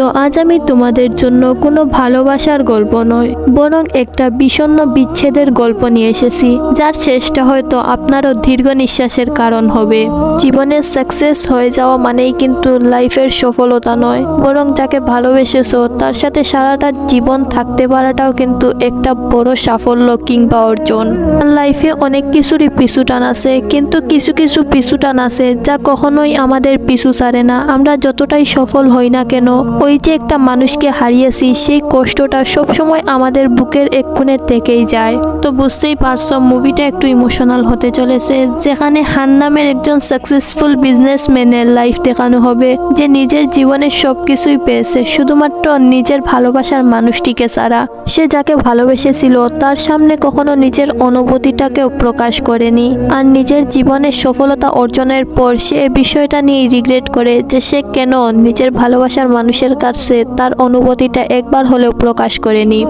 তো আজ আমি তোমাদের জন্য কোনো ভালোবাসার গল্প নয় বরং একটা বিষণ্ণ বিচ্ছেদের গল্প নিয়ে এসেছি, যার শেষটা হয়তো আপনারও দীর্ঘ নিঃশ্বাসের কারণ হবে। জীবনে সাকসেস হয়ে যাওয়া মানেই কিন্তু লাইফের সফলতা নয়, বরং যাকে ভালোবেসেছো, তার সাথে সারাটা জীবন থাকতে পারাটাও কিন্তু একটা বড় সাফল্য কিংবা অর্জন। লাইফে অনেক কিছুরই পিছু টান আছে, কিন্তু কিছু কিছু পিছু টান আছে যা কখনোই আমাদের পিছু ছাড়ে না। আমরা যতটাই সফল হই না কেন, ওই যে একটা মানুষকে হারিয়েছি, সেই কষ্টটা সবসময় আমাদের বুকের এক কোণে থেকেই যায়। তো বুঝতেই পারছ, মুভিটা একটু ইমোশনাল হতে চলেছে, যেখানে হান নামের একজন সাকসেসফুল বিজনেসম্যানের লাইফ দেখানো হবে, যে নিজের জীবনের সব কিছুই পেয়েছে, শুধুমাত্র নিজের ভালোবাসার মানুষটিকে ছাড়া। সে যাকে ভালোবেসেছিল, তার সামনে কখনো নিজের অনুভূতিটাকেও প্রকাশ করেনি। আর নিজের জীবনের সফলতা অর্জনের পর সে বিষয়টা নিয়ে রিগ্রেট করে, যে সে কেন নিজের ভালোবাসার মানুষের কাছে তার অনুভূতিটা একবার হলেও প্রকাশ করেনি।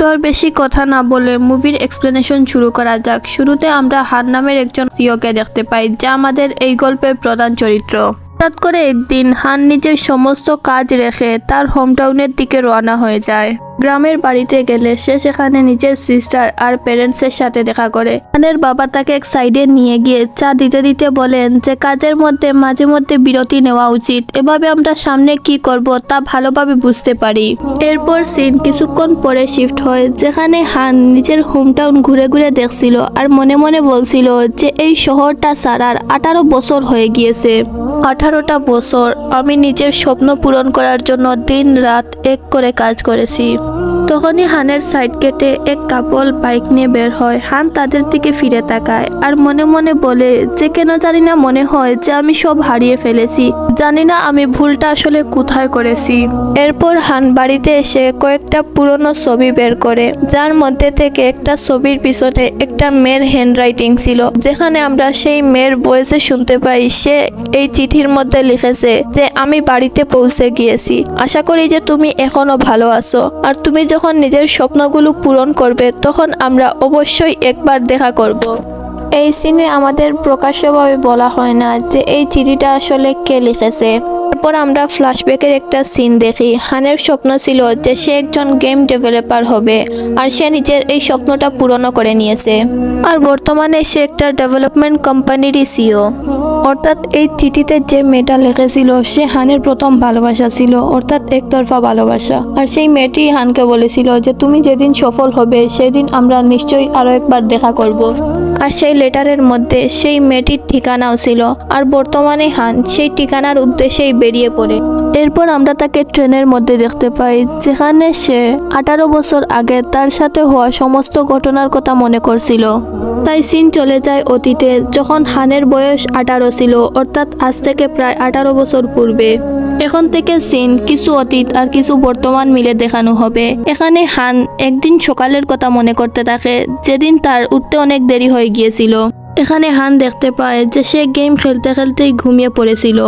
তোর বেশি কথা না বলে মুভির এক্সপ্লেনেশন শুরু করা যাক। শুরুতে আমরা হার নামের একজন সিওকে দেখতে পাই, যা আমাদের এই গল্পের প্রধান চরিত্র। হঠাৎ করে একদিন হান নিজের সমস্ত কাজ রেখে তার হোমটাউনের দিকে রওনা হয়ে যায়। গ্রামের বাড়িতে গেলে সে সেখানে নিজের সিস্টার আর প্যারেন্টসের সাথে দেখা করে। হানের বাবা তাকে এক সাইডে নিয়ে গিয়ে চা দিতে দিতে বলেন যে, কাজের মধ্যে মাঝে মধ্যে বিরতি নেওয়া উচিত। এভাবে আমরা সামনে কি করব তা ভালোভাবে বুঝতে পারি। এরপর সিন কিছুক্ষণ পরে শিফট হয়, যেখানে হান নিজের হোমটাউন ঘুরে ঘুরে দেখছিল আর মনে মনে বলছিল যে, এই শহরটা সারার আঠারো বছর হয়ে গিয়েছে। আঠারোটা বছর? আমি নিজের স্বপ্ন পূরণ করার জন্য দিন রাত এক করে কাজ করেছি। তখনই হানের সাইড কেটে এক কাপল বাইক নিয়ে বের হয়। হান তাদের দিকে ফিরে তাকায় আর মনে মনে বলে, যে কেন জানি না মনে হয় যে আমি সব হারিয়ে ফেলেছি। জানি না আমি ভুলটা আসলে কোথায় করেছি। এরপর হান বাড়িতে এসে কয়েকটা পুরনো ছবি বের করে। যার মধ্যে থেকে একটা ছবির পিছনে একটা মেয়ের হ্যান্ডরাইটিং ছিল, যেখানে আমরা সেই মেয়ের বয়সে শুনতে পাই, সে এই চিঠির মধ্যে লিখেছে যে, আমি বাড়িতে পৌঁছে গিয়েছি। আশা করি যে তুমি এখনও ভালো আছো। আর তুমি যখন নিজের স্বপ্নগুলো পূরণ করবে, তখন আমরা অবশ্যই একবার দেখা করব। এই সিনে আমাদের প্রকাশ্যভাবে বলা হয় না যে এই চিঠিটা আসলে কে লিখেছে। তারপর আমরা ফ্ল্যাশব্যাকের একটা সিন দেখি। হানের স্বপ্ন ছিল যে সে একজন গেম ডেভেলপার হবে, আর সে নিজের এই স্বপ্নটা পূরণও করে নিয়েছে। আর বর্তমানে সে একটা ডেভেলপমেন্ট কোম্পানিরই সিও অর্থাৎ এই চিঠিতে যে মেয়েটা লিখেছিল, সে হানের প্রথম ভালোবাসা ছিল, অর্থাৎ একতরফা ভালোবাসা। আর সেই মেয়েটি হানকে বলেছিল যে, তুমি যেদিন সফল হবে, সেদিন আমরা নিশ্চয়ই আরও একবার দেখা করব। আর সেই লেটারের মধ্যে সেই মেয়েটির ঠিকানাও ছিল। আর বর্তমানে হান সেই ঠিকানার উদ্দেশ্যেই বেরিয়ে পড়ে। এরপর আমরা তাকে ট্রেনের মধ্যে দেখতে পাই, যেখানে সে আঠারো বছর আগে তার সাথে হওয়া সমস্ত ঘটনার কথা মনে করছিল। তাই সিন চলে যায় অতীতে, যখন হানের বয়স আঠারো ছিল, অর্থাৎ আজ থেকে প্রায় আঠারো বছর পূর্বে। এখন থেকে সিন কিছু অতীত আর কিছু বর্তমান মিলে দেখানো হবে। এখানে হান একদিন সকালের কথা মনে করতে থাকে, যেদিন তার উঠতে অনেক দেরি হয়ে গিয়েছিল। এখানে হান দেখতে পায় যে সে গেম খেলতে খেলতেই ঘুমিয়ে পড়েছিল।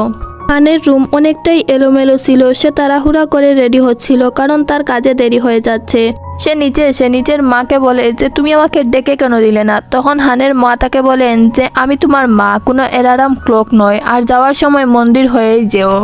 হানের রুম অনেকটাই এলোমেলো ছিল, সে তাড়াহুড়া করে রেডি হচ্ছিল, কারণ তার কাজে দেরি হয়ে যাচ্ছে। সে নিচে এসে নিজের মাকে বলে যে, তুমি আমাকে ডেকে কেন দিলে না? তখন হানের মা তাকে বলেন যে, আমি তোমার মা, কোনো অ্যালার্ম ক্লক নয়, আর যাওয়ার সময় মন্দির হয়েই যেও।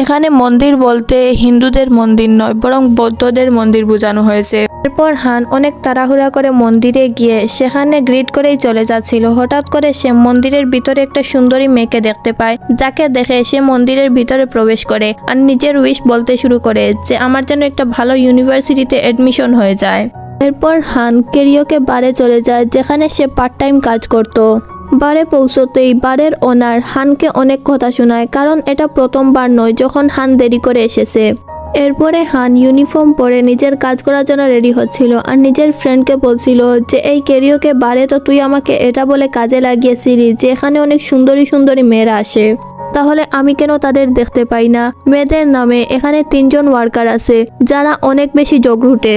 এখানে মন্দির বলতে হিন্দুদের মন্দির নয়, বরং বৌদ্ধদের মন্দির বোঝানো হয়েছে। এরপর হান অনেক তাড়াহুড়া করে মন্দিরে গিয়ে সেখানে গ্রিড করেই চলে যাচ্ছিল। হঠাৎ করে সে মন্দিরের ভিতরে একটা সুন্দরী মেয়েকে দেখতে পায়, যাকে দেখে সে মন্দিরের ভিতরে প্রবেশ করে, আর নিজের উইশ বলতে শুরু করে যে, আমার যেন একটা ভালো ইউনিভার্সিটিতে অ্যাডমিশন হয়ে যায়। এরপর হান কেরিওকে বারে চলে যায়, যেখানে সে পার্ট টাইম কাজ করত। বারে পৌঁছতেই বারের ওনার হানকে অনেক কথা শোনায়, কারণ এটা প্রথমবার নয় যখন হান দেরি করে এসেছে। এরপরে হান ইউনিফর্ম পরে নিজের কাজ করার জন্য রেডি হচ্ছিল আর নিজের ফ্রেন্ডকে বলছিল যে, এই কেরিওকে বারে তো তুই আমাকে এটা বলে কাজে লাগিয়েছিলি যে এখানে অনেক সুন্দরী সুন্দরী মেয়েরা আসে। তাহলে আমি কেন তাদের দেখতে পাই না? মেয়েদের নামে এখানে তিনজন ওয়ার্কার আছে, যারা অনেক বেশি জগরুটে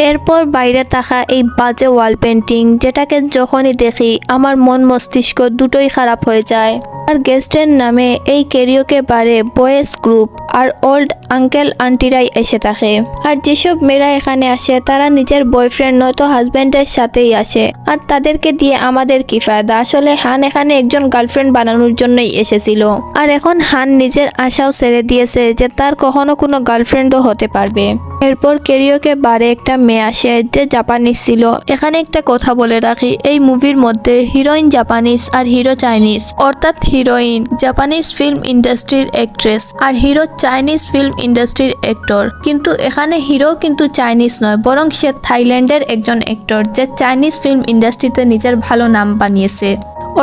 এরপর বাইরে থাকা এই বাজে ওয়াল পেন্টিং যেটাকে যখনই দেখি আমার মন মস্তিষ্ক দুটোই খারাপ হয়ে যায়। আর গেস্টের নামে এই কেরিওকে বারে বয়েজ গ্রুপ আর ওল্ড আঙ্কেল আন্টিরাই এসে থাকে। আর যেসব মেয়েরা এখানে আসে, তারা নিজের বয়ফ্রেন্ড নয়তো হাজব্যান্ডের সাথেই আসে। আর তাদেরকে দিয়ে আমাদের কি ফায়দা? আসলে হান এখানে একজন গার্লফ্রেন্ড বানানোর জন্যই এসেছিল। আর এখন হান নিজের আশাও ছেড়ে দিয়েছে যে তার কখনো কোনো গার্লফ্রেন্ডও হতে পারবে। এরপর কেরিওকে বারে একটা মেয়ে আসে যে জাপানিজ ছিল। এখানে একটা কথা বলে রাখি, এই মুভির মধ্যে হিরোইন জাপানিজ আর হিরো চাইনিজ। অর্থাৎ হিরোইন, জাপানিজ ফিল্ম ইন্ডাস্ট্রির অ্যাক্ট্রেস আর হিরো চাইনিজ ফিল্ম ইন্ডাস্ট্রির অ্যাক্টর কিন্তু এখানে হিরো কিন্তু চাইনিজ নয়, বরং সে থাইল্যান্ডের একজন অ্যাক্টর যে চাইনিজ ফিল্ম ইন্ডাস্ট্রিতে নিজের ভালো নাম বানিয়েছে।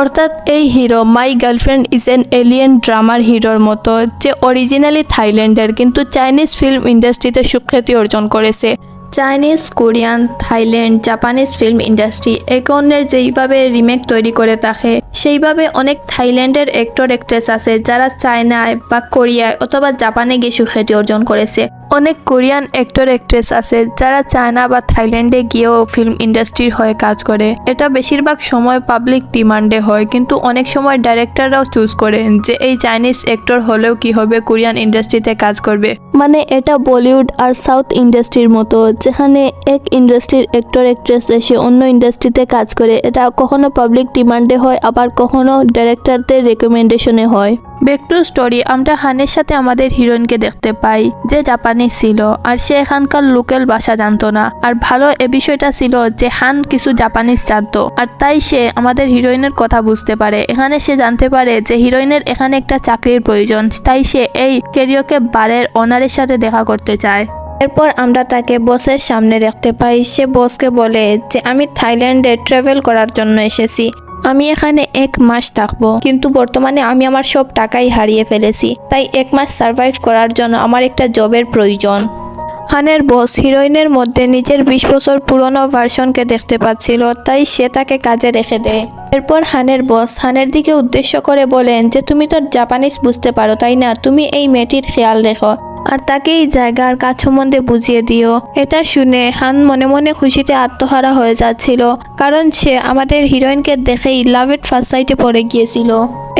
অর্থাৎ এই hero my girlfriend is an alien ড্রামার হিরোর মতো, যে অরিজিনালি থাইল্যান্ডের কিন্তু চাইনিজ ফিল্ম ইন্ডাস্ট্রিতে সুখ্যাতি অর্জন করেছে। Chinese, Korean, Thailand, Japanese film industry একনের যেইভাবে রিমেক তৈরি করে থাকে, সেইভাবে অনেক থাইল্যান্ডের অ্যাক্টর অ্যাক্ট্রেস আছে যারা চায়নায় বা কোরিয়ায় অথবা জাপানে গিয়ে সুখ্যাতি অর্জন করেছে। অনেক কোরিয়ান অ্যাক্টর অ্যাক্ট্রেস আছে যারা চায়না বা থাইল্যান্ডে গিয়েও ফিল্ম ইন্ডাস্ট্রির হয়ে কাজ করে। এটা বেশিরভাগ সময় পাবলিক ডিমান্ডে হয়, কিন্তু অনেক সময় ডাইরেক্টররাও চুজ করেন যে এই চাইনিজ অ্যাক্টর হলেও কি হবে কোরিয়ান ইন্ডাস্ট্রিতে কাজ করবে। মানে এটা বলিউড আর সাউথ ইন্ডাস্ট্রির মতো, যেখানে এক ইন্ডাস্ট্রির অ্যাক্টর অ্যাক্ট্রেস এসে অন্য ইন্ডাস্ট্রিতে কাজ করে। এটা কখনো পাবলিক ডিমান্ডে হয়, আবার কখনো ডাইরেক্টরদের রেকমেন্ডেশনে হয়। ব্যাক টু স্টোরি আমরা হানের সাথে আমাদের হিরোইনকে দেখতে পাই, যে জাপানি ছিল, আর সে এখানকার লোকাল ভাষা জানতো না। আর ভালো এ বিষয়টা ছিল যে, হান কিছু জাপানিজ জানতো, আর তাই সে আমাদের হিরোইনের কথা বুঝতে পারে। এখানে সে জানতে পারে যে, হিরোইনের এখানে একটা চাকরির প্রয়োজন, তাই সে এই কেরিওকে বারের অনারের সাথে দেখা করতে চায়। এরপর আমরা তাকে বসের সামনে দেখতে পাই। সে বসকে বলে যে, আমি থাইল্যান্ডে ট্রাভেল করার জন্য এসেছি। আমি এখানে এক মাস থাকব। কিন্তু বর্তমানে আমি আমার সব টাকাই হারিয়ে ফেলেছি। তাই এক মাস সার্ভাইভ করার জন্য আমার একটা জবের প্রয়োজন। হানের বস হিরোইনের মধ্যে নিজের বিশ বছর পুরনো ভার্সনকে দেখতে পাচ্ছিল, তাই সে তাকে কাজে রেখে দেয়। এরপর হানের বস হানের দিকে উদ্দেশ্য করে বলেন যে, তুমি তো জাপানিজ বুঝতে পারো, তাই না? তুমি এই মেয়েটির খেয়াল রেখো। আর তাকে এই কাজ সম্বন্ধে বুঝিয়ে দিও। এটা শুনে হান মনে মনে খুশিতে আত্মহারা হয়ে যাচ্ছিল, কারণ সে আমাদের হিরোইনকে দেখেই লাভ এট ফার্স্ট সাইটে পড়ে গিয়েছিল।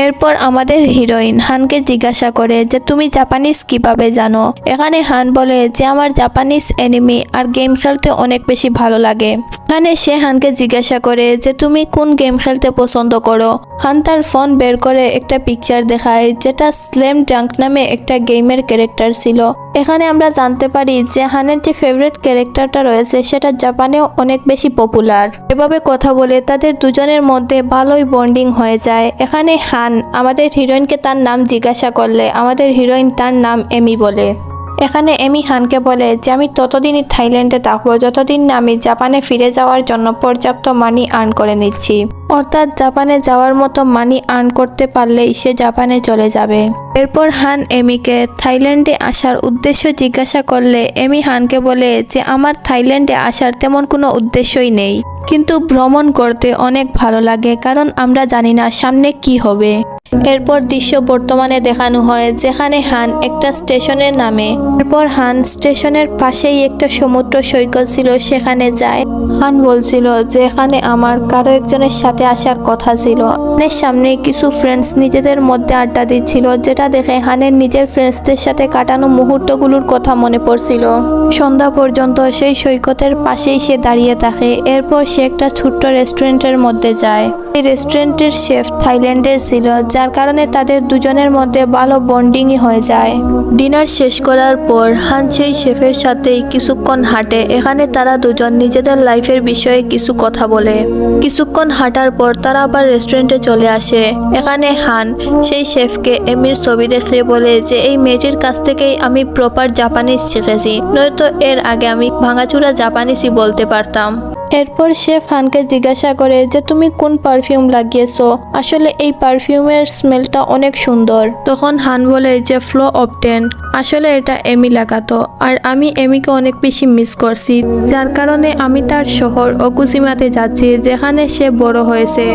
এরপর আমাদের হিরোইন হানকে জিজ্ঞাসা করে যে, তুমি জাপানিজ কীভাবে জানো? এখানে হান বলে যে, আমার জাপানিজ এনিমি আর গেম খেলতে অনেক বেশি ভালো লাগে। এখানে সে হানকে জিজ্ঞাসা করে যে, তুমি কোন গেম খেলতে পছন্দ করো? হান তার ফোন বের করে একটা পিকচার দেখায়, যেটা স্লেম ডাঙ্ক নামে একটা গেমের ক্যারেক্টার ছিল। এখানে আমরা জানতে পারি যে হানের যে ফেভারিট ক্যারেক্টারটা রয়েছে, সেটা জাপানেও অনেক বেশি পপুলার এভাবে কথা বলে তাদের দুজনের মধ্যে ভালোই বন্ডিং হয়ে যায়। এখানে হান আমাদের হিরোইনকে তার নাম জিজ্ঞাসা করলে, আমাদের হিরোইন তার নাম এমি বলে। এখানে এমি হানকে বলে যে, আমি ততদিনই থাইল্যান্ডে থাকব, যতদিন না আমি জাপানে ফিরে যাওয়ার জন্য পর্যাপ্ত মানি আর্ন করে নিচ্ছি। অর্থাৎ জাপানে যাওয়ার মতো মানি আর্ন করতে পারলেই সে জাপানে চলে যাবে। এরপর হান এমিকে থাইল্যান্ডে আসার উদ্দেশ্য জিজ্ঞাসা করলে এমি হানকে বলে যে, আমার থাইল্যান্ডে আসার তেমন কোনো উদ্দেশ্যই নেই। কিন্তু ভ্রমণ করতে অনেক ভালো লাগে, কারণ আমরা জানি না সামনে কি হবে। এরপর দৃশ্য বর্তমানে দেখানো হয়, যেখানে হান একটা স্টেশনের নামে। এরপর হান স্টেশনের পাশেই একটা সমুদ্র সৈকত ছিল, সেখানে যায়। হান বলছিল যে, এখানে আমার কারও একজনের সাথে আসার কথা ছিল। হানের সামনে কিছু ফ্রেন্ডস নিজেদের মধ্যে আড্ডা দিচ্ছিল, যেটা দেখে হানের নিজের ফ্রেন্ডসদের সাথে কাটানো মুহূর্তগুলোর কথা মনে পড়ছিল। সন্ধ্যা পর্যন্ত সেই সৈকতের পাশেই সে দাঁড়িয়ে থাকে। এরপর সে একটা ছোট্ট রেস্টুরেন্টের মধ্যে যায়। এই রেস্টুরেন্টের শেফ থাইল্যান্ডের ছিল যার কারণে তাদের দুজনের মধ্যে ভালো বন্ডিংই হয়ে যায়। ডিনার শেষ করার পর হান সেই শেফের সাথেই কিছুক্ষণ হাঁটে। এখানে তারা দুজন নিজেদের লাইফের বিষয়ে কিছু কথা বলে। কিছুক্ষণ হাঁটার পর তারা আবার রেস্টুরেন্টে চলে আসে। এখানে হান সেই শেফকে এমির ছবি দেখে বলে যে, এই মেয়েটির কাছ থেকেই আমি প্রপার জাপানিজ শিখেছি। নয়তো এর আগে আমি ভাঙাচুরা জাপানিজই বলতে পারতাম। এরপর সে ফানকে জিজ্ঞাসা করে যে, তুমি কোন পারফিউম লাগিয়েছো? আসলে এই পারফিউমের স্মেলটা অনেক সুন্দর। তখন হান বলে যে ফ্লো অপটেন আসলে এটা এমি লাগাতো। আর আমি এমিকে অনেক বেশি মিস করছি। যার কারণে আমি তার শহর অকুসিমাতে যাচ্ছি, যেখানে সে বড় হয়েছে।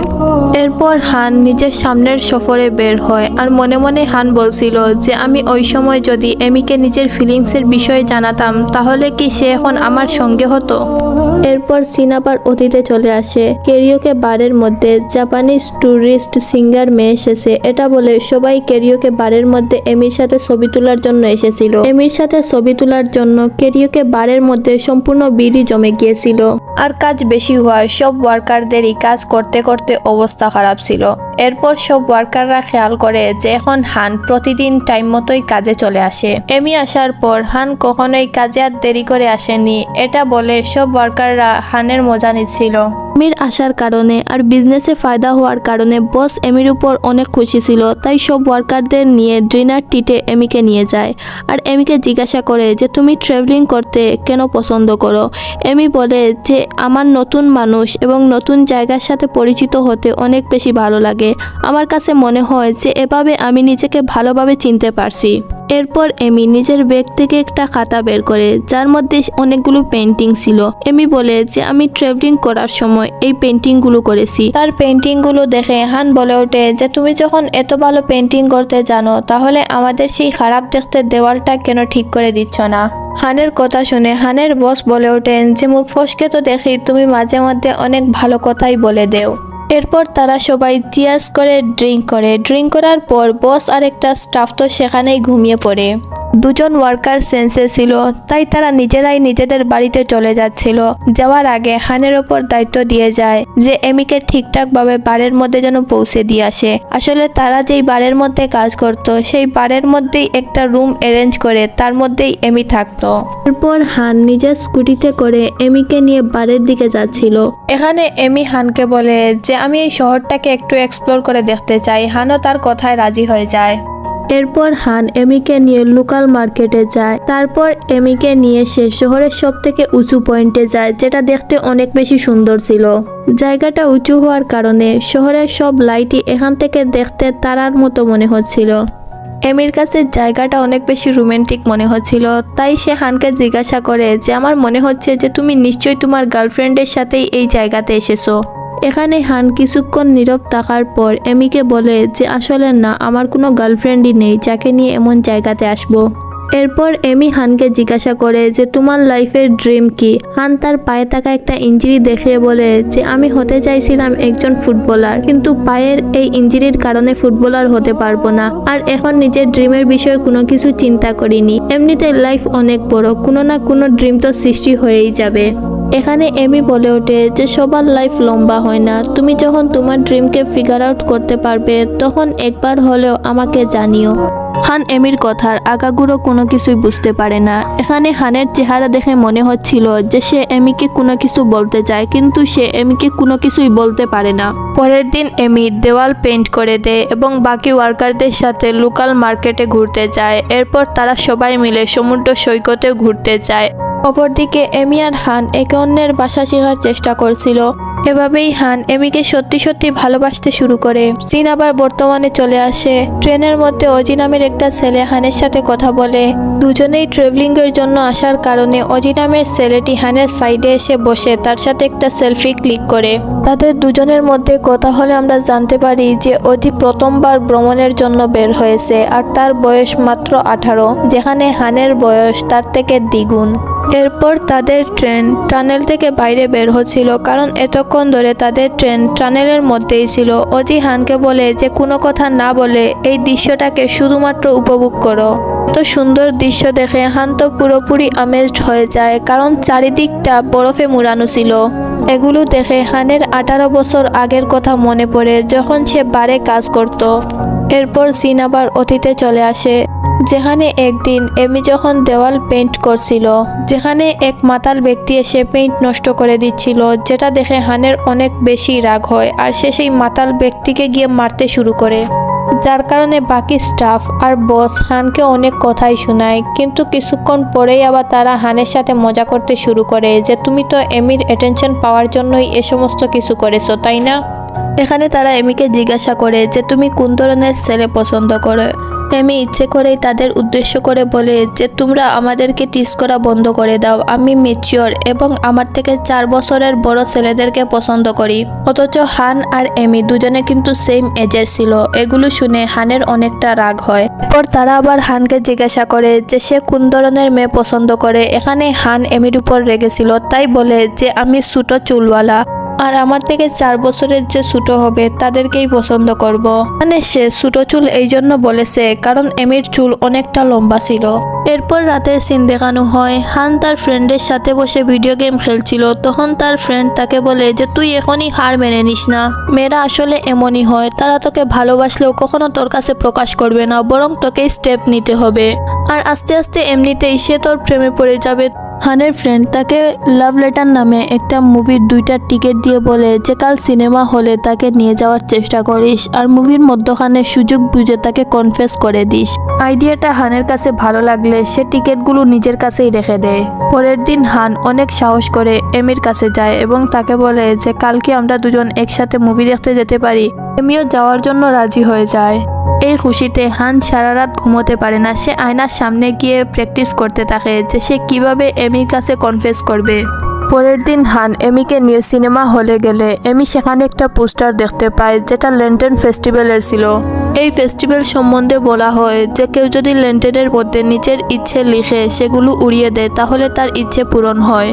এরপর হান নিজের সামনের সফরে বের হয় আর মনে মনে হান বলছিল যে, আমি ওই সময় যদি এমিকে নিজের ফিলিংসের বিষয়ে জানাতাম, তাহলে কি সে এখন আমার সঙ্গে হতো? এরপর সিনাবার অতীতে চলে আসে। কেরিওকে বারের মধ্যে জাপানিজ ট্যুরিস্ট সিঙ্গার মেয়ে এসেছে। এটা বলে সবাই কেরিওকে বারের মধ্যে এমির সাথে ছবি তোলার জন্য এসেছিল। এমির সাথে ছবি তোলার জন্য কেরিওকে বারের মধ্যে সম্পূর্ণ বিড়ি জমে গিয়েছিল। আর কাজ বেশি হওয়ায় সব ওয়ার্কারদেরই কাজ করতে করতে অবস্থা খারাপ ছিল। এরপর সব ওয়ার্কাররা খেয়াল করে যে এখন হান প্রতিদিন টাইম মতোই কাজে চলে আসে। এমি আসার পর হান কখনোই কাজে আর দেরি করে আসেনি, এটা বলে সব ওয়ার্কাররা হানের মজা নিচ্ছিল। এমির আসার কারণে আর বিজনেসে ফায়দা হওয়ার কারণে বস এমির উপর অনেক খুশি ছিল, তাই সব ওয়ার্কারদের নিয়ে ড্রিনার টিটে এমিকে নিয়ে যায়। আর এমিকে জিজ্ঞাসা করে যে, তুমি ট্রাভেলিং করতে কেন পছন্দ করো? এমি বলে যে আমার নতুন মানুষ এবং নতুন জায়গার সাথে পরিচিত হতে অনেক বেশি ভালো লাগে। আমার কাছে মনে হয় যে এভাবে আমি নিজেকে ভালোভাবে চিনতে পারছি। এরপর এমি নিজের ব্যাগ থেকে একটা খাতা বের করে, যার মধ্যে অনেকগুলো পেন্টিং ছিল। এমি বলে যে, আমি ট্রাভেলিং করার সময় এই পেন্টিংগুলো করেছি। তার পেন্টিংগুলো দেখে হান বলে ওঠে যে, তুমি যখন এত ভালো পেন্টিং করতে জানো, তাহলে আমাদের সেই খারাপ দেখতে দেওয়ালটা কেন ঠিক করে দিচ্ছ না? হানের কথা শুনে হানের বস বলে ওঠেন যে, মুখ ফসকে তো দেখি, তুমি মাঝে মধ্যে অনেক ভালো কথাই বলে দেও। এরপর তারা সবাই চিয়ার্স করে ড্রিঙ্ক করে। ড্রিঙ্ক করার পর বস আর একটা স্টাফ তো সেখানেই ঘুমিয়ে পড়ে। দুজন ওয়ার্কার সেন্সে ছিল, তাই তারা নিজেরাই নিজেদের বাড়িতে চলে যাচ্ছিল। যাওয়ার আগে হানের ওপর দায়িত্ব দিয়ে যায় যে এমিকে ঠিকঠাকভাবে বারের মধ্যে যেন পৌঁছে দিয়ে আসে। আসলে তারা যেই বারের মধ্যে কাজ করত, সেই বারের মধ্যেই একটা রুম অ্যারেঞ্জ করে তার মধ্যেই এমি থাকতো। এরপর হান নিজের স্কুটিতে করে এমিকে নিয়ে বারের দিকে যাচ্ছিল। এখানে এমি হানকে বলে যে, আমি এই শহরটাকে একটু এক্সপ্লোর করে দেখতে চাই। হানও তার কথায় রাজি হয়ে যায়। এরপর হান এমিকে নিয়ে লোকাল মার্কেটে যায়। তারপর এমিকে নিয়ে সে শহরের সব থেকে উঁচু পয়েন্টে যায়, যেটা দেখতে অনেক বেশি সুন্দর ছিল। জায়গাটা উঁচু হওয়ার কারণে শহরের সব লাইটই এখান থেকে দেখতে তারার মতো মনে হচ্ছিল। এমির কাছে জায়গাটা অনেক বেশি রোমান্টিক মনে হচ্ছিল, তাই সে হানকে জিজ্ঞাসা করে যে, আমার মনে হচ্ছে যে তুমি নিশ্চয়ই তোমার গার্লফ্রেন্ডের সাথেই এই জায়গাতে এসেছ। এখানে হান কিছুক্ষণ নীরব থাকার পর এমিকে বলে যে আসলে না, আমার কোনো গার্লফ্রেন্ডই নেই, যাকে নিয়ে এমন জায়গাতে আসব। এরপর এমি হানকে জিজ্ঞাসা করে যে তোমার লাইফের ড্রিম কি? হান তার পায়ে থাকা একটা ইঞ্জুরি দেখে বলে যে আমি হতে চাইছিলাম একজন ফুটবলার, কিন্তু পায়ের এই ইঞ্জুরির কারণে ফুটবলার হতে পারব না আর এখন নিজের ড্রিমের বিষয়ে কোনো কিছু চিন্তা করিনি। এমনিতে লাইফ অনেক বড়, কোনো না কোনো ড্রিম তো সৃষ্টি হয়েই যাবে। এখানে এমি বলে ওঠে যে, সবার লাইফ লম্বা হয় না। তুমি যখন তোমার ড্রিমকে ফিগার আউট করতে পারবে, তখন একবার হলেও আমাকে জানিও। হান এমির কথার আগাগুড়ো কোনো কিছুই বুঝতে পারে না। এখানে হানের চেহারা দেখে মনে হচ্ছিল যে সে এমিকে কোনো কিছু বলতে চায়, কিন্তু সে এমিকে কোনো কিছুই বলতে পারে না। পরের দিন এমি দেওয়াল পেইন্ট করে দেয় এবং বাকি ওয়ার্কারদের সাথে লোকাল মার্কেটে ঘুরতে যায়। এরপর তারা সবাই মিলে সমুদ্র সৈকতে ঘুরতে যায়। অপরদিকে এমি আর হান একে অন্যের বাসা শেখার চেষ্টা করছিল। এভাবেই হান এমিকে সত্যি সত্যি ভালোবাসতে শুরু করে। সিন আবার বর্তমানে চলে আসে। ট্রেনের মধ্যে অজি নামের একটা ছেলে হানের সাথে কথা বলে। দুজনেই ট্রাভেলিং এর জন্য আসার কারণে অজি নামের ছেলেটি হানের সাইডে এসে বসে, তার সাথে একটা সেলফি ক্লিক করে। তাদের দুজনের মধ্যে কথা হলে আমরা জানতে পারি যে অজি প্রথমবার ভ্রমণের জন্য বের হয়েছে, আর তার বয়স মাত্র আঠারো, যেখানে হানের বয়স তার থেকে দ্বিগুণ। এরপর তাদের ট্রেন টানেল থেকে বাইরে বের হচ্ছিল, কারণ এতক্ষণ ধরে তাদের ট্রেন টানেলের মধ্যেই ছিল। অজি হানকে বলে যে, কোনো কথা না বলে এই দৃশ্যটাকে শুধুমাত্র উপভোগ করো। তো সুন্দর দৃশ্য দেখে হান তো পুরোপুরি আমেজড হয়ে যায়, কারণ চারিদিকটা বরফে মুড়ানো ছিল। এগুলো দেখে হানের আঠারো বছর আগের কথা মনে পড়ে, যখন সে বারে কাজ করত। এরপর সিন আবার অতীতে চলে আসে। যেখানে একদিন এমি যখন দেওয়াল পেইন্ট করছিল, যেখানে এক মাতাল ব্যক্তি এসে পেইন্ট নষ্ট করে দিচ্ছিল, যেটা দেখে হানের অনেক বেশি রাগ হয় আর সে সেই মাতাল ব্যক্তিকে গিয়ে মারতে শুরু করে। যার কারণে বাকি স্টাফ আর বস হানকে অনেক কথাই শোনায়, কিন্তু কিছুক্ষণ পরেই আবার তারা হানের সাথে মজা করতে শুরু করে যে, তুমি তো এমির অ্যাটেনশন পাওয়ার জন্যই এ সমস্ত কিছু করেছ, তাই না? এখানে তারা এমিকে জিজ্ঞাসা করে যে, তুমি কোন ধরনের ছেলে পছন্দ করো? এমি ইচ্ছে করেই তাদের উদ্দেশ্য করে বলে যে, তোমরা আমাদেরকে টিস করা বন্ধ করে দাও। আমি মেচিওর এবং আমার থেকে চার বছরের বড় ছেলেদেরকে পছন্দ করি। অথচ হান আর এমি দুজনে কিন্তু সেম এজের ছিল। এগুলো শুনে হানের অনেকটা রাগ হয়। এরপর তারা আবার হানকে জিজ্ঞাসা করে যে, সে কোন ধরনের মেয়ে পছন্দ করে? এখানে হান এমির উপর রেগেছিল। তাই বলে যে, আমি ছোটো চুলওয়ালা। আর আমার থেকে চার বছরের যে ছোট হবে, তাদেরকেই পছন্দ করব। মানে সে ছোট চুল এই জন্য বলেছে, কারণ এমির চুল অনেকটা লম্বা ছিল। এরপর রাতের সিন দেখানো হয়। হান তার ফ্রেন্ডের সাথে বসে ভিডিও গেম খেলছিল। তখন তার ফ্রেন্ড তাকে বলে যে, তুই এখনই হার মেনে নিস না। মেয়েরা আসলে এমনই হয়। তারা তোকে ভালোবাসলেও কখনো তোর কাছে প্রকাশ করবে না। বরং তোকে স্টেপ নিতে হবে। আর আস্তে আস্তে এমনিতেই সে তোর প্রেমে পড়ে যাবে। হানের ফ্রেন্ড তাকে লাভ লেটার নামে একটা মুভির দুইটা টিকিট দিয়ে বলে যে, কাল সিনেমা হলে তাকে নিয়ে যাওয়ার চেষ্টা করিস আর মুভির মধ্যখানে সুযোগ বুঝে তাকে কনফেস করে দিস। আইডিয়াটা হানের কাছে ভালো লাগলে সে টিকিটগুলো নিজের কাছেই রেখে দেয়। পরের দিন হান অনেক সাহস করে এমির কাছে যায় এবং তাকে বলে যে, কালকে আমরা দুজন একসাথে মুভি দেখতে যেতে পারি। এমিও যাওয়ার জন্য রাজি হয়ে যায়। এই খুশিতে হান সারা রাত ঘুমোতে পারে না। সে আয়নার সামনে গিয়ে প্র্যাকটিস করতে থাকে যে সে কীভাবে এমির কাছে কনফেস করবে। পরের দিন হান এমিকে নিয়ে সিনেমা হলে গেলে, এমি সেখানে একটা পোস্টার দেখতে পায় যেটা লেন্টেন ফেস্টিভ্যালের ছিল। এই ফেস্টিভ্যাল সম্বন্ধে বলা হয় যে কেউ যদি লেন্টেনের মধ্যে নিজের ইচ্ছে লিখে সেগুলো উড়িয়ে দেয়, তাহলে তার ইচ্ছে পূরণ হয়।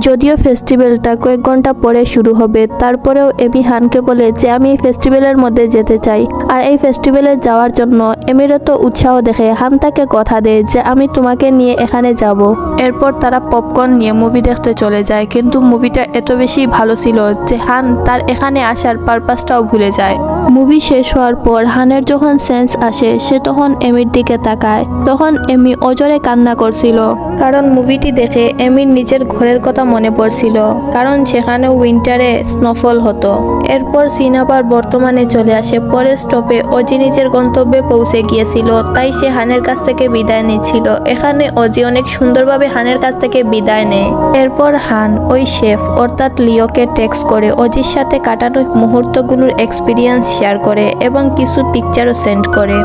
যদিও ফেস্টিভ্যালটা কয়েক ঘণ্টা পরে শুরু হবে, তারপরেও এমি হানকে বলে যে আমি এই ফেস্টিভ্যালের মধ্যে যেতে চাই। আর এই ফেস্টিভ্যালে যাওয়ার জন্য এমিরও তো উৎসাহ দেখে হান তাকে কথা দেয় যে আমি তোমাকে নিয়ে এখানে যাব। এরপর তারা পপকর্ন নিয়ে মুভি দেখতে চলে যায়, কিন্তু মুভিটা এত বেশি ভালো ছিল যে হান তার এখানে আসার পারপাসটাও ভুলে যায়। মুভি শেষ হওয়ার পর হানের যখন সেন্স আসে, সে তখন এমির দিকে তাকায়। তখন এমি অজরে কান্না করছিল। কারণ মুভিটি দেখে এমির নিজের ঘরের কথা মনে পড়ছিল, কারণ সেখানে উইন্টারে স্নোফল হতো। এরপর সিন আবার বর্তমানে চলে আসে, পরের স্টপে অজি নিজের গন্তব্যে পৌঁছে গিয়েছিল, তাই সে হানের কাছ থেকে বিদায় নিচ্ছিল। এখানে অজি অনেক সুন্দরভাবে হানের কাছ থেকে বিদায় নেয়। এরপর হান, ওই শেফ, অর্থাৎ লিওকে টেক্স করে অজির সাথে কাটানো মুহূর্তগুলোর এক্সপিরিয়েন্স শেয়ার করে এবং কিছু পিকচারও সেন্ড করে।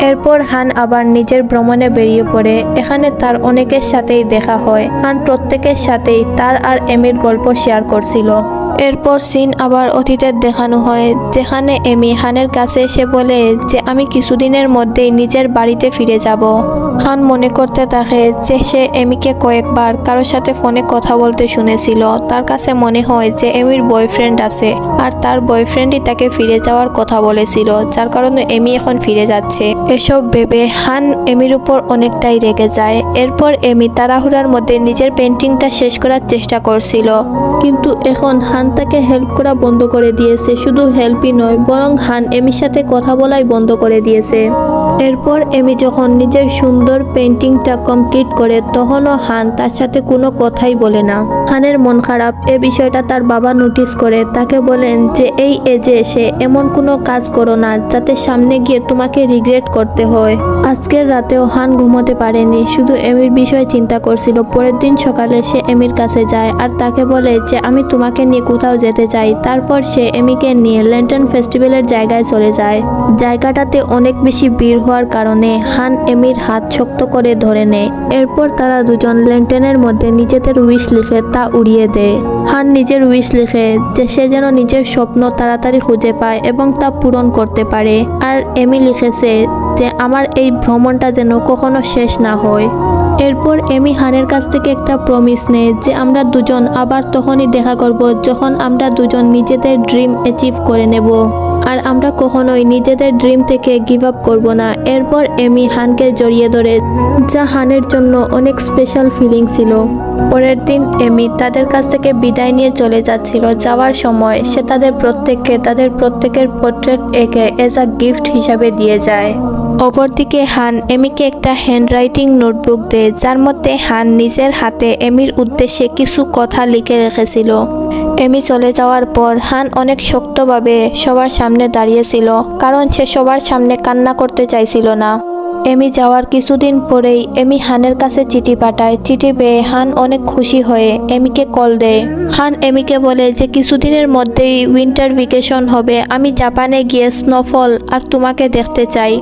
এরপর হান আবার নিজের ভ্রমণে বেরিয়ে পড়ে। এখানে তার অনেকের সাথেই দেখা হয়। হান প্রত্যেকের সাথেই তার আর এমির গল্প শেয়ার করছিল। এরপর সিন আবার অতীতের দেখানো হয়, যেখানে এমি হানের কাছে এসে বলে যে, আমি কিছুদিনের মধ্যেই নিজের বাড়িতে ফিরে যাব। হান মনে করতে থাকে যে, সে এমিকে কয়েকবার কারোর সাথে ফোনে কথা বলতে শুনেছিল। তার কাছে মনে হয় যে, এমির বয়ফ্রেন্ড আছে আর তার বয়ফ্রেন্ডই তাকে ফিরে যাওয়ার কথা বলেছিল, যার কারণে এমি এখন ফিরে যাচ্ছে। এসব ভেবে হান এমির উপর অনেকটাই রেগে যায়। এরপর এমি তাড়াহুড়ার মধ্যে নিজের পেন্টিংটা শেষ করার চেষ্টা করছিল। কিন্তু এখন হান তাকে হেল্প করা বন্ধ করে দিয়েছে। শুধু হেল্পই নয়, বরং হান এমির সাথে কথা বলাই বন্ধ করে দিয়েছে। এরপর এমি যখন নিজের সুন্দর পেন্টিংটা কমপ্লিট করে, তখনও হান তার সাথে কোনো কথাই বলে না। হানের মন খারাপ, এ বিষয়টা তার বাবা নোটিস করে। তাকে বলেন যে, এই এজে এসে এমন কোনো কাজ করো না, যাতে সামনে গিয়ে তোমাকে রিগ্রেট করতে হয়। আজকের রাতেও হান ঘুমোতে পারেনি, শুধু এমির বিষয়ে চিন্তা করছিল। পরের দিন সকালে সে এমির কাছে যায় আর তাকে বলে যে, আমি তোমাকে নিয়ে কোথাও যেতে চাই। তারপর সে এমিকে নিয়ে ল্যান্টন ফেস্টিভ্যালের জায়গায় চলে যায়। জায়গাটাতে অনেক বেশি ভিড় হওয়ার কারণে হান এমির হাত শক্ত করে ধরে নেয়। এরপর তারা দুজন ল্যান্টেনের মধ্যে নিজেদের উইশ লিখে তা উড়িয়ে দেয়। হান নিজের উইশ লিখে যে সে যেন নিজের স্বপ্ন তাড়াতাড়ি খুঁজে পায় এবং তা পূরণ করতে পারে। আর এমি লিখেছে যে, আমার এই ভ্রমণটা যেন কখনো শেষ না হয়। এরপর এমি হানের কাছ থেকে একটা প্রমিস নেয় যে আমরা দুজন আবার তখনই দেখা করব যখন আমরা দুজন নিজেদের ড্রিম অ্যাচিভ করে নেব। আর আমরা কখনোই নিজেদের ড্রিম থেকে গিভ আপ করব না। এরপর এমি হানকে জড়িয়ে ধরে, যা হানের জন্য অনেক স্পেশাল ফিলিং ছিল। পরের দিন এমি তাদের কাছ থেকে বিদায় নিয়ে চলে যাচ্ছিল। যাওয়ার সময় সে তাদের প্রত্যেককে, তাদের প্রত্যেকের পোর্ট্রেট এঁকে এজ আ গিফট হিসাবে দিয়ে যায়। অপরদিকে হান এমিকে একটা হ্যান্ডরাইটিং নোটবুক দেয়, যার মধ্যে হান নিজের হাতে এমির উদ্দেশ্যে কিছু কথা লিখে রেখেছিল। এমি চলে যাওয়ার পর হান অনেক শক্তভাবে সবার সামনে দাঁড়িয়েছিল, কারণ সে সবার সামনে কান্না করতে চাইছিল না। এমি যাওয়ার কিছুদিন পরেই এমি হানের কাছে চিঠি পাঠায়। চিঠি পেয়ে হান অনেক খুশি হয়ে এমিকে কল দেয়। হান এমিকে বলে যে কিছুদিনের মধ্যেই উইন্টার ভেকেশন হবে, আমি জাপানে গিয়ে স্নোফল আর তোমাকে দেখতে চাই।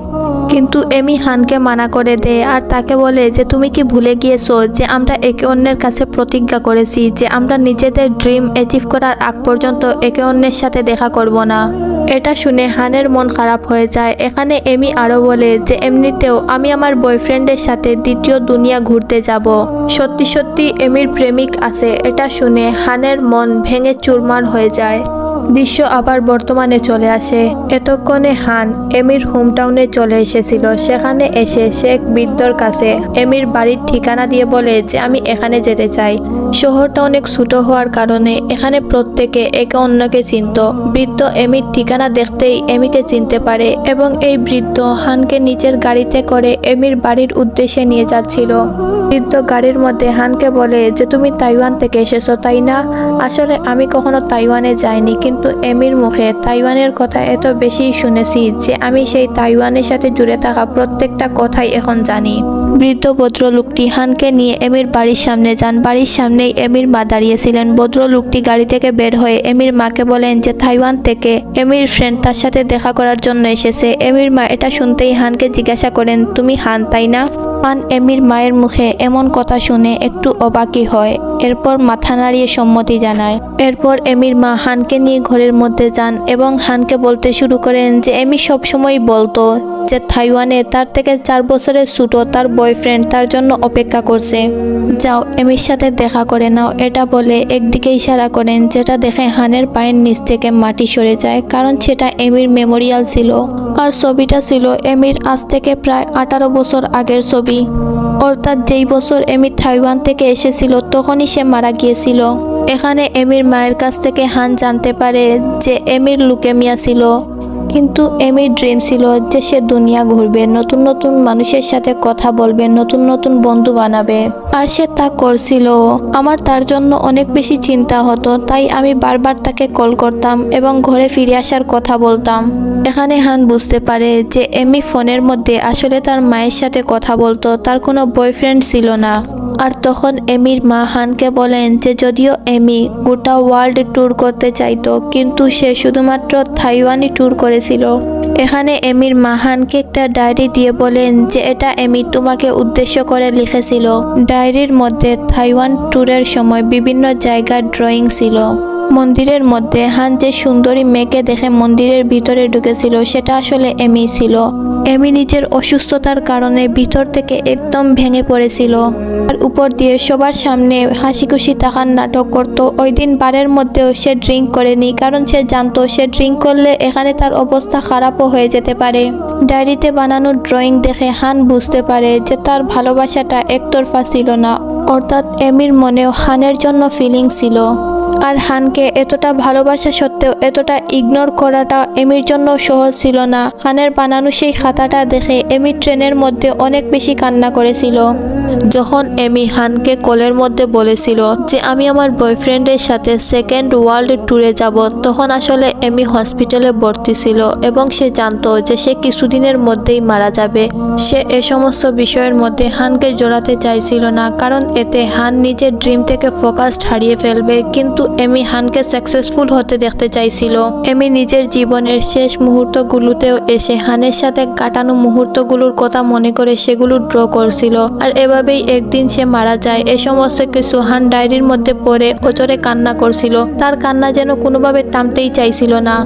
কিন্তু এমি হানকে মানা করে দেয় আর তাকে বলে যে তুমি কি ভুলে গিয়েছো যে আমরা একে অন্যের কাছে প্রতিজ্ঞা করেছি যে আমরা নিজেদের ড্রিম অ্যাচিভ করার আগ পর্যন্ত একে অন্যের সাথে দেখা করব না। এটা শুনে হানের মন খারাপ হয়ে যায়। এখানে এমি আরও বলে যে এমনিতেও আমি আমার বয়ফ্রেন্ডের সাথে দ্বিতীয় দুনিয়া ঘুরতে যাব। সত্যি সত্যি এমির প্রেমিক আছে। এটা শুনে হানের মন ভেঙে চুরমার হয়ে যায়। দৃশ্য আবার বর্তমানে চলে আসে। এতক্ষণে হান এমির হোমটাউনে চলে এসেছিল। সেখানে এসে শেখ বৃদ্ধর কাছে এমির বাড়ির ঠিকানা দিয়ে বলে যে, আমি এখানে যেতে চাই। শহরটা অনেক ছোট হওয়ার কারণে এখানে প্রত্যেকে একে অন্যকে চিনত। বৃদ্ধ এমির ঠিকানা দেখতেই এমিকে চিনতে পারে এবং এই বৃদ্ধ হানকে নিজের গাড়িতে করে এমির বাড়ির উদ্দেশ্যে নিয়ে যাচ্ছিল। বৃদ্ধ গাড়ির মধ্যে হানকে বলে যে, তুমি তাইওয়ান থেকে এসেছ, তাই না? আসলে আমি কখনো তাইওয়ানে যাইনি, কিন্তু এমির মুখে, তাইওয়ানের কথা এত বেশি শুনেছি যে আমি সেই তাইওয়ানের সাথে জুড়ে থাকা প্রত্যেকটা কথাই এখন জানি। বৃদ্ধ ভদ্রলোকটি হানকে নিয়ে এমির বাড়ির সামনে যান। বাড়ির সামনেই এমির মা দাঁড়িয়েছিলেন। ভদ্রলোকটি গাড়ি থেকে বের হয়ে এমির মাকে বলেন যে, তাইওয়ান থেকে এমির ফ্রেন্ড তার সাথে দেখা করার জন্য এসেছে। এমির মা এটা শুনতেই হানকে জিজ্ঞাসা করেন, তুমি হান, তাই না? হান এমির মায়ের মুখে এমন কথা শুনে একটু অবাকই হয়। এরপর মাথা নাড়িয়ে সম্মতি জানায়। এরপর এমির মা হানকে নিয়ে ঘরের মধ্যে যান এবং হানকে বলতে শুরু করেন যে, এমি সবসময় বলতো যে থাইওয়ানে তার থেকে চার বছরের ছোট তার বয়ফ্রেন্ড তার জন্য অপেক্ষা করছে। যাও, এমির সাথে দেখা করে নাও। এটা বলে একদিকে ইশারা করেন যেটা দেখে হানের পায়ের নিচ থেকে মাটি সরে যায়, কারণ সেটা এমির মেমোরিয়াল ছিল। আর ছবিটা ছিল এমির আজ থেকে প্রায় আঠারো বছর আগের ছবি। অর্থাৎ যেই বছর এমি থাইওয়ান থেকে এসেছিল, তখনই সে মারা গিয়েছিল। এখানে এমির মায়ের কাছ থেকে হান জানতে পারে যে এমির লুকেমিয়া ছিল। কিন্তু এমির ড্রিম ছিল যে সে দুনিয়া ঘুরবে, নতুন নতুন মানুষের সাথে কথা বলবে, নতুন নতুন বন্ধু বানাবে। আর সে তা করছিল। আমার তার জন্য অনেক বেশি চিন্তা হতো, তাই আমি বারবার তাকে কল করতাম এবং ঘরে ফিরে আসার কথা বলতাম। এখানে হান বুঝতে পারে যে এমি ফোনের মধ্যে আসলে তার মায়ের সাথে কথা বলতো, তার কোনো বয়ফ্রেন্ড ছিল না। আর তখন এমির মা হানকে বলেন যে যদিও এমি গোটা ওয়ার্ল্ড ট্যুর করতে চাইতো, কিন্তু সে শুধুমাত্র থাইওয়ানি ট্যুর করেছিল এখানে এমির মাহানকে একটা ডায়েরি দিয়ে বলেন যে এটা এমি তোমাকে উদ্দেশ্য করে লিখেছিল। ডায়েরির মধ্যে থাইওয়ান ট্যুরের সময় বিভিন্ন জায়গার ড্রয়িং ছিল। মন্দিরের মধ্যে হান যে সুন্দরী মেয়েকে দেখে মন্দিরের ভিতরে ঢুকেছিল, সেটা আসলে এমি ছিল। এমি নিজের অসুস্থতার কারণে ভিতর থেকে একদম ভেঙে পড়েছিল। আর উপর দিয়ে সবার সামনে হাসি খুশি থাকার নাটক করত। ওই দিন বারের মধ্যেও সে ড্রিঙ্ক করেনি, কারণ সে জানতো সে ড্রিঙ্ক করলে এখানে তার অবস্থা খারাপও হয়ে যেতে পারে। ডায়েরিতে বানানো ড্রয়িং দেখে হান বুঝতে পারে যে তার ভালোবাসাটা একতরফা ছিল না, অর্থাৎ এমির মনেও হানের জন্য ফিলিং ছিল। আর হানকে এতটা ভালোবাসা সত্ত্বেও এতটা ইগনোর করাটা এমির জন্য সহজ ছিল না। হানের বানানো সেই খাতাটা দেখে এমি ট্রেনের মধ্যে অনেক বেশি কান্না করেছিল। যখন এমি হানকে কলের মধ্যে বলেছিল যে আমি আমার বয়ফ্রেন্ডের সাথে সেকেন্ড ওয়ার্ল্ড ট্যুরে যাব, তখন আসলে এমি হসপিটালে ভর্তি ছিল এবং সে জানতো যে সে কিছুদিনের মধ্যেই মারা যাবে। সে এ সমস্ত বিষয়ের মধ্যে হানকে জড়াতে চাইছিল না, কারণ এতে হান নিজের ড্রিম থেকে ফোকাসড হারিয়ে ফেলবে, কিন্তু এমি হানকে সাকসেসফুল হতে দেখতে চাইছিল। এমি নিজের জীবনের শেষ মুহূর্তগুলোতেও এসে হানের সাথে কাটানো মুহূর্তগুলোর কথা মনে করে সেগুলো ড্র করছিল। আর এভাবেই একদিন সে মারা যায়। এ সমস্ত কিছু হান ডায়েরির মধ্যে পড়ে ওচরে কান্না করছিল। তার কান্না যেন কোনোভাবে থামতেই চাইছিল না।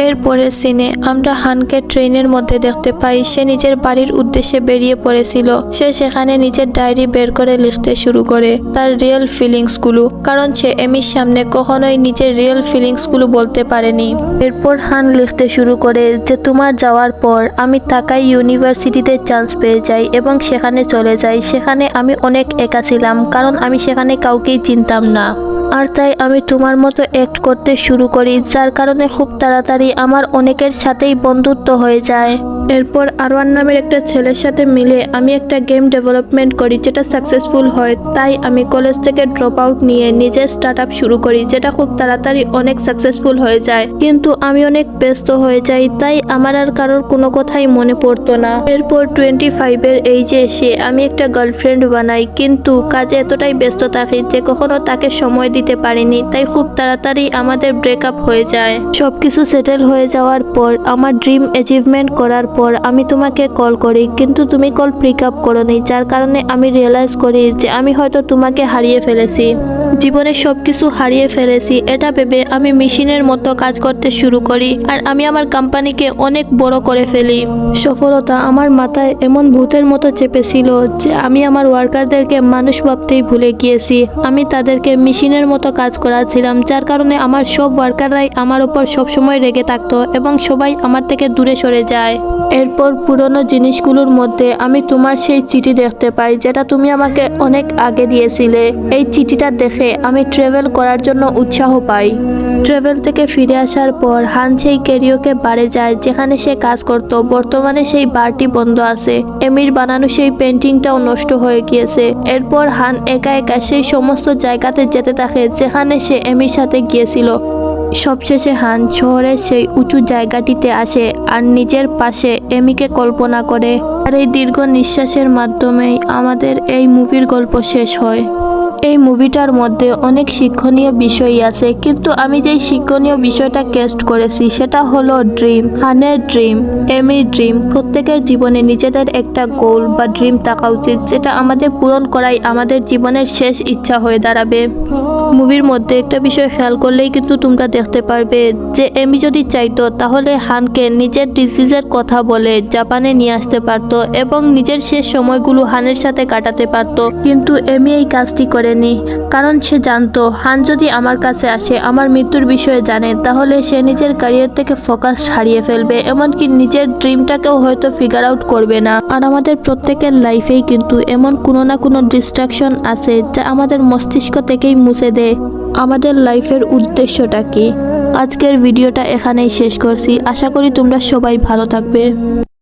এরপরের সিনে আমরা হানকে ট্রেনের মধ্যে দেখতে পাই। সে নিজের বাড়ির উদ্দেশ্যে বেরিয়ে পড়েছিল। সে সেখানে নিজের ডায়েরি বের করে লিখতে শুরু করে তার রিয়েল ফিলিংসগুলো কারণ সে এমির সামনে কখনোই নিজের রিয়েল ফিলিংসগুলো বলতে পারেনি। এরপর হান লিখতে শুরু করে যে, তোমার যাওয়ার পর আমি তাকাই ইউনিভার্সিটিতে চান্স পেয়ে যাই এবং সেখানে চলে যাই। সেখানে আমি অনেক একা ছিলাম, কারণ আমি সেখানে কাউকেই চিনতাম না। আর তাই আমি তোমার মতো অ্যাক্ট করতে শুরু করি, যার কারণে খুব তাড়াতাড়ি আমার অনেকের সাথেই বন্ধুত্ব হয়ে যায়। এরপর আরওয়ান নামের একটা ছেলের সাথে মিলে আমি একটা গেম ডেভেলপমেন্ট করি যেটা সাকসেসফুল হয়। তাই আমি কলেজ থেকে ড্রপ আউট নিয়ে নিজের স্টার্ট শুরু করি, যেটা খুব তাড়াতাড়ি অনেক সাকসেসফুল হয়ে যায়। কিন্তু আমি অনেক ব্যস্ত হয়ে যাই, তাই আমার আর কারোর কোনো কথাই মনে পড়তো না। এরপর টোয়েন্টি ফাইভের এই যে এসে আমি একটা গার্লফ্রেন্ড বানাই, কিন্তু কাজে এতটাই ব্যস্ত থাকি যে কখনো তাকে সময় দিতে পারিনি, তাই খুব তাড়াতাড়ি আমাদের ব্রেকআপ হয়ে যায়। সবকিছু সেটেল হয়ে যাওয়ার পর আমার ড্রিম অ্যাচিভমেন্ট করার পর পর আমি তোমাকে কল করি। কিন্তু তুমি কল পিক আপ করোনি, যার কারণে আমি রিয়েলাইজ করি যে আমি হয়তো তোমাকে হারিয়ে ফেলেছি। জীবনে সব কিছু হারিয়ে ফেলেছি, এটা ভেবে আমি মেশিনের মতো কাজ করতে শুরু করি আর আমি আমার কোম্পানিকে অনেক বড় করে ফেলি। সফলতা আমার মাথায় এমন ভূতের মতো চেপেছিল যে আমি আমার ওয়ার্কারদেরকে মানুষ ভাবতেই ভুলে গিয়েছি। আমি তাদেরকে মেশিনের মতো কাজ করাচ্ছিলাম, যার কারণে আমার সব ওয়ার্কাররাই আমার উপর সবসময় রেগে থাকতো এবং সবাই আমার থেকে দূরে সরে যায়। এরপর পুরনো জিনিসগুলোর মধ্যে আমি তোমার সেই চিঠি দেখতে পাই, যেটা তুমি আমাকে অনেক আগে দিয়েছিলে। এই চিঠিটা দেখে আমি ট্রেভেল করার জন্য উৎসাহ পাই। ট্রেভেল থেকে ফিরে আসার পর হান সেই ক্যারিওকে বারে যায় যেখানে সে কাজ করত। বর্তমানে সেই বারটি বন্ধ আছে। এমির বানানো সেই পেন্টিংটাও নষ্ট হয়ে গিয়েছে। এরপর হান একা একা সেই সমস্ত জায়গাতে যেতে থাকে যেখানে সে এমির সাথে গিয়েছিল। সবশেষে হান শহরের সেই উঁচু জায়গাটিতে আসে আর নিজের পাশে এমিকে কল্পনা করে। আর এই দীর্ঘ নিঃশ্বাসের মাধ্যমেই আমাদের এই মুভির গল্প শেষ হয়। এই মুভিটার মধ্যে অনেক শিক্ষণীয় বিষয় আছে, কিন্তু আমি যেই শিক্ষণীয় বিষয়টা কেস্ট করেছি সেটা হলো ড্রিম হানের ড্রিম এমি ড্রিম প্রত্যেকের জীবনে নিজেদের একটা গোল বা ড্রিম থাকা উচিত, যেটা আমাদের পূরণ করাই আমাদের জীবনের শেষ ইচ্ছা হয়ে দাঁড়াবে। মুভির মধ্যে একটা বিষয় খেয়াল করলেই কিন্তু তোমরা দেখতে পারবে যে এমি যদি চাইতো, তাহলে হানকে নিজের ডিজিজের কথা বলে জাপানে নিয়ে আসতে পারতো এবং নিজের শেষ সময়গুলো হানের সাথে কাটাতে পারতো। কিন্তু এমি এই কাজটি করেনি কারণ সে জানতো, হান যদি আমার কাছে আসে, আমার মৃত্যুর বিষয়ে জানে, তাহলে সে নিজের ক্যারিয়ার থেকে ফোকাস হারিয়ে ফেলবে, এমনকি নিজের ড্রিমটাকেও হয়তো ফিগার আউট করবে না। আর আমাদের প্রত্যেকের লাইফেই কিন্তু এমন কোনো না কোনো ডিস্ট্রাকশন আছে, যা আমাদের মস্তিষ্ক থেকেই মুছে দেয়। আমাদের লাইফের উদ্দেশ্যটা কি? আজকের ভিডিওটা এখানেই শেষ করছি। আশা করি তোমরা সবাই ভালো থাকবে।